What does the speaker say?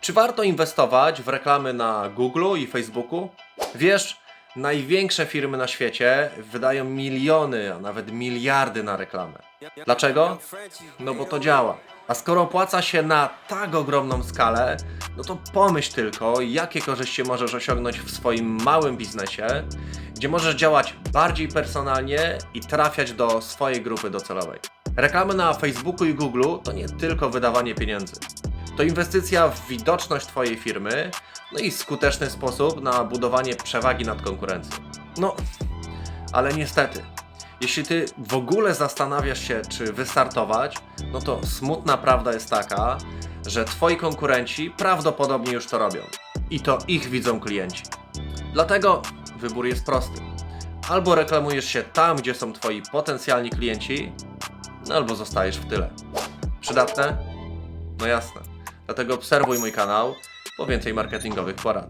Czy warto inwestować w reklamy na Google i Facebooku? Wiesz, największe firmy na świecie wydają miliony, a nawet miliardy na reklamę. Dlaczego? No bo to działa. A skoro opłaca się na tak ogromną skalę, no to pomyśl tylko, jakie korzyści możesz osiągnąć w swoim małym biznesie, gdzie możesz działać bardziej personalnie i trafiać do swojej grupy docelowej. Reklamy na Facebooku i Google to nie tylko wydawanie pieniędzy. To inwestycja w widoczność Twojej firmy, no i skuteczny sposób na budowanie przewagi nad konkurencją. No, ale niestety, jeśli Ty w ogóle zastanawiasz się, czy wystartować, no to smutna prawda jest taka, że Twoi konkurenci prawdopodobnie już to robią. I to ich widzą klienci. Dlatego wybór jest prosty. Albo reklamujesz się tam, gdzie są Twoi potencjalni klienci, no albo zostajesz w tyle. Przydatne? No jasne. Dlatego obserwuj mój kanał po więcej marketingowych porad.